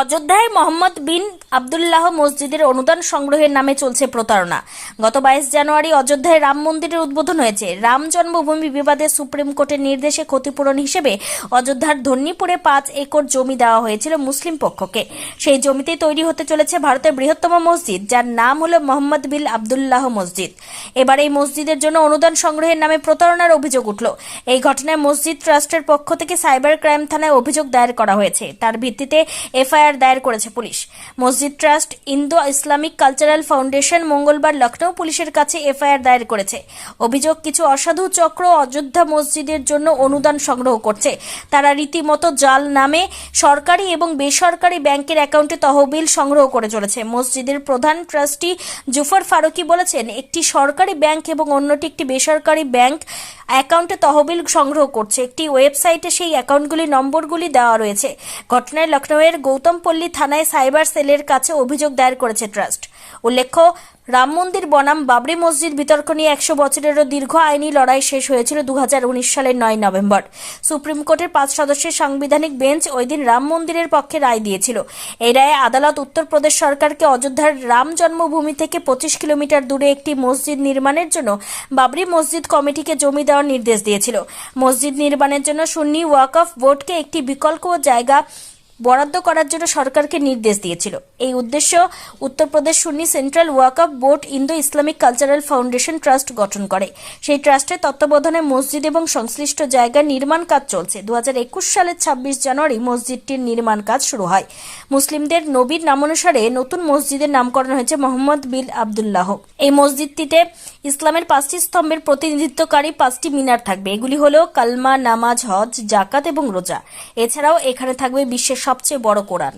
অযোধ্যায় মোহাম্মদ বিন আবদুল্লাহ মসজিদের অনুদান সংগ্রহের নামে চলছে প্রতারণা। গত বাইশ জানুয়ারি অযোধ্যায় রাম মন্দিরের উদ্বোধন হয়েছে। রাম জন্মভূমি বিবাদে সুপ্রিম কোর্টের নির্দেশে ক্ষতিপূরণ হিসেবে অযোধ্যার ধন্যীপুরে পাঁচ একর জমি দেওয়া হয়েছিল মুসলিম পক্ষকে। সেই জমিতেই তৈরি হতে চলেছে ভারতের বৃহত্তম মসজিদ, যার নাম হল মোহাম্মদ বিল আবদুল্লাহ মসজিদ। এবার এই মসজিদের জন্য অনুদান সংগ্রহের নামে প্রতারণার অভিযোগ উঠল। এই ঘটনায় মসজিদ ট্রাস্টের পক্ষ থেকে সাইবার ক্রাইম থানায় অভিযোগ দায়ের করা হয়েছে। তার ভিত্তিতে এফআইআর দায়ের করেছে পুলিশ। মসজিদ trust, Indo Islamic cultural foundation মঙ্গলবার লখনৌ পুলিশের কাছে এফআইআর দায়ের করেছে। অভিযোগ, কিছু অসাধু চক্র অযোধ্যা মসজিদের জন্য অনুদান সংগ্রহ করছে। তারা রীতিমতো জাল নামে সরকারি এবং বেসরকারি ব্যাংকের অ্যাকাউন্টে তহবিল সংগ্রহ করে চলেছে। মসজিদের প্রধান ট্রাস্টি জুফর ফারুকি বলেছেন, একটি সরকারি ব্যাংক এবং অন্যটি একটি বেসরকারি ব্যাংক অ্যাকাউন্টে তহবিল সংগ্রহ করছে। একটি ওয়েবসাইটে সেই অ্যাকাউন্টগুলি নম্বরগুলি দেওয়া রয়েছে। ঘটনায় লখনৌয়ের গৌতমপল্লী থানায় সাইবার সেলের কাছে অভিযোগ দায়ের করেছে ট্রাস্ট। উল্লেখ্য, রাম মন্দির, বনাম, বাবরি মসজিদ বিতর্ক নিয়ে একশো বছরেরও দীর্ঘ আইনি লড়াই শেষ হয়েছিল দুহাজার উনিশ সালের নয় নভেম্বর। সুপ্রিম কোর্টের পাঁচ সদস্যের সাংবিধানিক বেঞ্চ ওই দিন রাম মন্দিরের পক্ষে রায় দিয়েছিল। এই রায়ে আদালত উত্তরপ্রদেশ সরকারকে অযোধ্যার রাম জন্মভূমি থেকে পঁচিশ কিলোমিটার দূরে একটি মসজিদ নির্মাণের জন্য বাবরি মসজিদ কমিটিকে জমি দেওয়ার নির্দেশ দিয়েছিল। মসজিদ নির্মাণের জন্য সুন্নি ওয়াকফ বোর্ডকে একটি বিকল্প জায়গা বরাদ্দ করার জন্য সরকারকে নির্দেশ দিয়েছিল। এই উদ্দেশ্য Uttar Pradesh Sunni central Waqf board Indo Islamic cultural foundation trust গঠন করে। সেই ট্রাস্টের তত্ত্বাবধানে মসজিদ এবং সংশ্লিষ্ট জায়গায় নির্মাণ কাজ চলছে। দুহাজার একুশ সালের ছাব্বিশ জানুয়ারি মসজিদটির নির্মাণ কাজ শুরু হয়। মুসলিমদের নবীর নামানুসারে নতুন মসজিদের নামকরণ হয়েছে মোহাম্মদ বিল আবদুল্লাহ। এই মসজিদটিতে ইসলামের পাঁচটি স্তম্ভের প্রতিনিধিত্বকারী পাঁচটি মিনার থাকবে। এগুলি হল কালমা, নামাজ, হজ জাকাত এবং রোজা। এছাড়াও এখানে থাকবে বিশ্বের সবচেয়ে বড় কোরআন